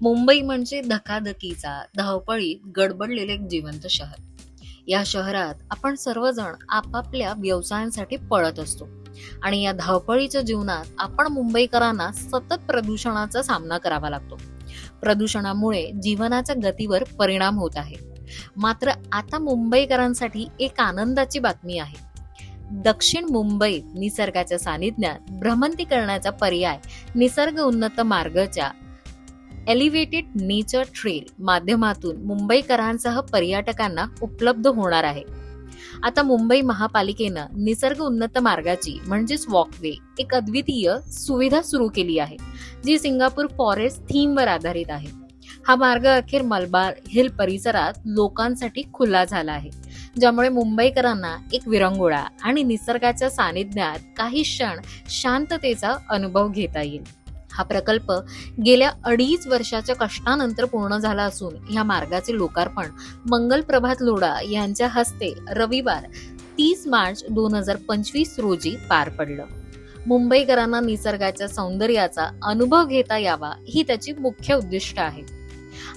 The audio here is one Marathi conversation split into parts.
मुंबई म्हणजे धकाधकीचा धावपळीत गडबडलेले एक जिवंत शहर. या शहरात आपण सर्वजण आपापल्या व्यवसायांसाठी पळत असतो. आणि या धावपळीच्या जीवनात आपण मुंबईकरांना सतत प्रदूषणाचा सामना करावा लागतो. प्रदूषणामुळे जीवनाच्या गतीवर परिणाम होत आहे. मात्र आता मुंबईकरांसाठी एक आनंदाची बातमी आहे. दक्षिण मुंबईत निसर्गाच्या सानिध्यात भ्रमंती करण्याचा पर्याय निसर्ग उन्नत मार्गाच्या एलिव्हेटेड नेचर ट्रेल माध्यमातून मुंबईकरांसह पर्यटकांना उपलब्ध होणार आहे. आता मुंबई महापालिकेनं निसर्ग उन्नत मार्गाची म्हणजेच वॉकवे एक अद्वितीय सुविधा सुरू केली आहे जी सिंगापूर फॉरेस्ट थीमवर आधारित आहे. हा मार्ग अखेर मलबार हिल परिसरात लोकांसाठी खुला झाला आहे ज्यामुळे मुंबईकरांना एक विरंगुळा आणि निसर्गाच्या सानिध्यात काही क्षण शांततेचा अनुभव घेता येईल. हा प्रकल्प गेल्या अडीच वर्षाच्या कष्टानंतर पूर्ण झाला असून या मार्गाचे लोकार्पण मंगल प्रभात लोढा यांच्या हस्ते रविवार तीस मार्च दोन हजार पंचवीस रोजी पार पडलं. मुंबईकरांना निसर्गाच्या सौंदर्याचा अनुभव घेता यावा ही त्याची मुख्य उद्दिष्ट आहे.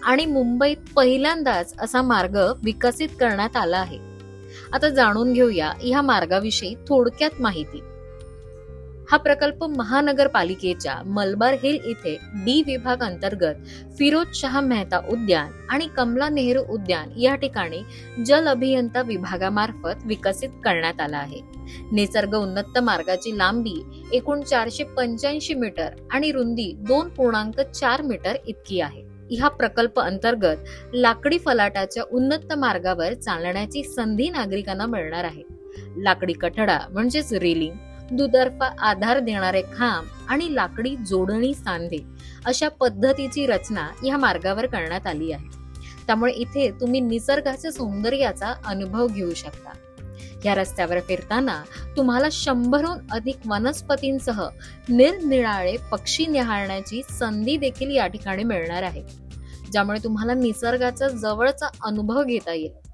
आणि मुंबईत पहिल्यांदाच असा मार्ग विकसित करण्यात आला आहे. आता जाणून घेऊया या मार्गाविषयी थोडक्यात माहिती. हा प्रकल्प महानगरपालिकेच्या मलबार हिल इथे डी विभाग अंतर्गत फिरोज शाह मेहता उद्यान आणि कमला नेहरू उद्यान या ठिकाणी जल अभियंता विभागामार्फत विकसित करण्यात आला आहे. निसर्ग उन्नत मार्गाची लांबी एकूण चारशे पंच्याऐंशी मीटर आणि रुंदी दोन पूर्णांक चार मीटर इतकी आहे. ह्या प्रकल्प अंतर्गत लाकडी फलाटाच्या उन्नत मार्गावर चालण्याची संधी नागरिकांना मिळणार आहे. लाकडी कठडा म्हणजेच रेलिंग दुतर्फा आधार देणारे खांब आणि लाकडी जोडणी सांधे अशा पद्धतीची रचना या मार्गावर करण्यात आली आहे. त्यामुळे इथे तुम्ही निसर्गाच्या सौंदर्याचा अनुभव घेऊ शकता. या रस्त्यावर फिरताना तुम्हाला शंभरहून अधिक वनस्पतींसह निरनिराळे पक्षी निहाळण्याची संधी देखील या ठिकाणी मिळणार आहे ज्यामुळे तुम्हाला निसर्गाचा जवळचा अनुभव घेता येईल.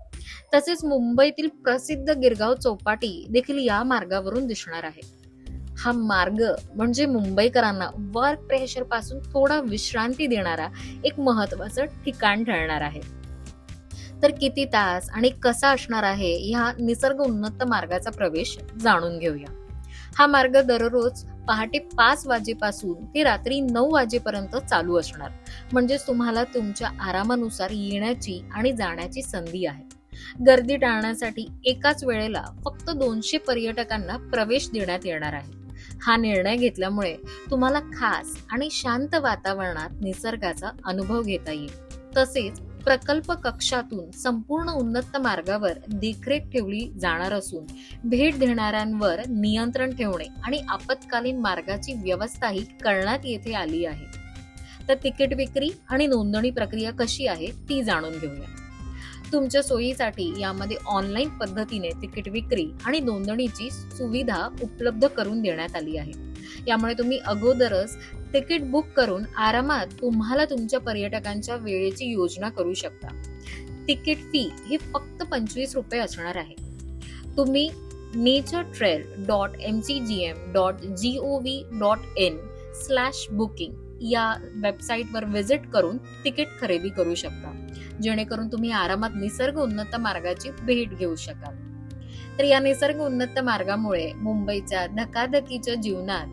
तसेच मुंबईतील प्रसिद्ध गिरगाव चौपाटी देखील या मार्गावरून दिसणार आहे. हा मार्ग म्हणजे मुंबईकरांना वर्क प्रेशरपासून थोडा विश्रांती देणारा एक महत्वाचं ठिकाण ठरणार आहे. तर किती तास आणि कसा असणार आहे ह्या निसर्ग उन्नत मार्गाचा प्रवेश जाणून घेऊया. हा मार्ग दररोज पहाटे पाच वाजेपासून ते रात्री नऊ वाजेपर्यंत चालू असणार. म्हणजे तुम्हाला तुमच्या आरामानुसार येण्याची आणि जाण्याची संधी आहे. गर्दी टाळण्यासाठी एकाच वेळेला फक्त दोनशे पर्यटकांना प्रवेश देण्यात येणार आहे. हा निर्णय घेतल्यामुळे तुम्हाला खास आणि शांत वातावरणात निसर्गाचा अनुभव घेता येईल. तसेच प्रकल्प कक्षातून संपूर्ण उन्नत मार्गावर देखरेख ठेवली जाणार असून भेट देणाऱ्यांवर नियंत्रण ठेवणे आणि आपत्कालीन मार्गाची व्यवस्थाही करण्यात येथे आली आहे. तर तिकीट विक्री आणि नोंदणी प्रक्रिया कशी आहे ती जाणून घेऊया. तुमच्या सोयीसाठी यामध्ये ऑनलाईन पद्धतीने तिकीट विक्री आणि नोंदणीची सुविधा उपलब्ध करून देण्यात आली आहे. यामुळे तुम्ही अगोदरच तिकीट बुक करून आरामात तुम्हाला तुमच्या पर्यटकांच्या वेळेची योजना करू शकता. तिकीट फी ही फक्त पंचवीस रुपये असणार आहे. तुम्ही nature trail dot M C G M dot G O V dot in slash booking या वेबसाईटवर व्हिजिट करून तिकीट खरेदी करू शकता. जेणेकरून तुम्ही आरामात निसर्ग उन्नत मार्गाची भेट घेऊ शकाल. तर या निसर्ग उन्नत मार्गामुळे मुंबईच्या धकाधकीच्या जीवनात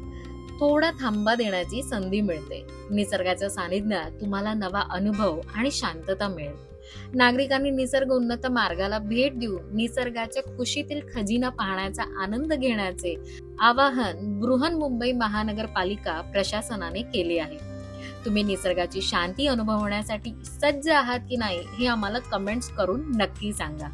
थोडा थांबा देण्याची संधी मिळते. निसर्गाच्या सानिध्यात तुम्हाला नवा अनुभव आणि शांतता मिळेल. नागरिकांनी निसर्ग उन्नत मार्गाला भेट देऊन निसर्गाच्या खुशीतील खजिना पाहण्याचा आनंद घेण्याचे आवाहन बृहन मुंबई महानगरपालिका प्रशासनाने केले आहे. तुम्ही निसर्गाची शांती अनुभवण्यासाठी सज्ज आहात की नाही हे आम्हाला कमेंट्स करून नक्की सांगा.